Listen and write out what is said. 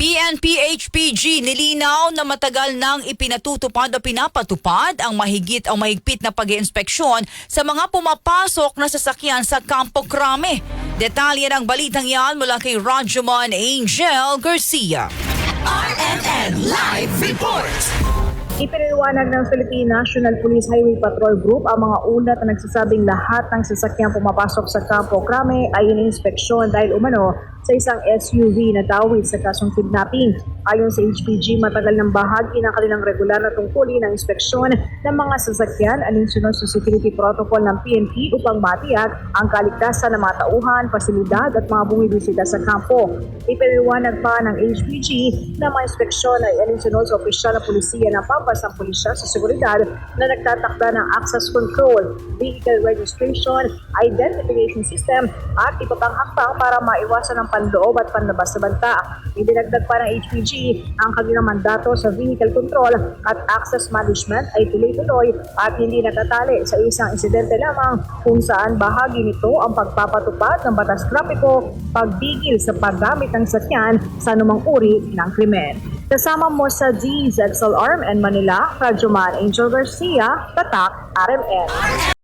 PNP-HPG nilinaw na matagal nang ipinatutupad o pinapatupad ang mahigit o mahigpit na pag inspeksyon sa mga pumapasok na sasakyan sa Campo Crame. Detalye ng balitang yan mula kay Rajuman Angel Garcia. RMN Live Report! Ipiniliwanag ng Philippine National Police Highway Patrol Group ang mga ulat na nagsasabing lahat ng sasakyang pumapasok sa Campo Crame ay iniinspeksyon dahil umano sa isang SUV na dawit sa kasong kidnapping. Ayon sa HPG, matagal ng bahagi ng kanilang regular na tungkulin ng inspeksyon ng mga sasakyan alinsunod sa security protocol ng PNP upang matiyak ang kaligtasan ng mga tauhan, pasilidad at mga bumibisita sa kampo. Ipiniliwanag pa ng HPG na mga inspeksyon ay alinsunod sa opisyal na polisiya ng pampasang pulisya sa seguridad na nagtatakda ng access control, vehicle registration, identification system at iba pang hakbang para maiwasan ang panloob at panlabas sa banta. Idinagdag pa ng HPG ang kanilang mandato sa vehicle control at access management ay tuloy-tuloy at hindi natatali sa isang insidente lamang kung saan bahagi nito ang pagpapatupad ng batas trapiko, pagbigil sa paggamit ng sakyan sa anumang uri ng krimen. Kasama mo sa DZXL Arm and Manila, Radyoman Angel Garcia, Tatak, RMN.